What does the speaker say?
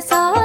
찾아서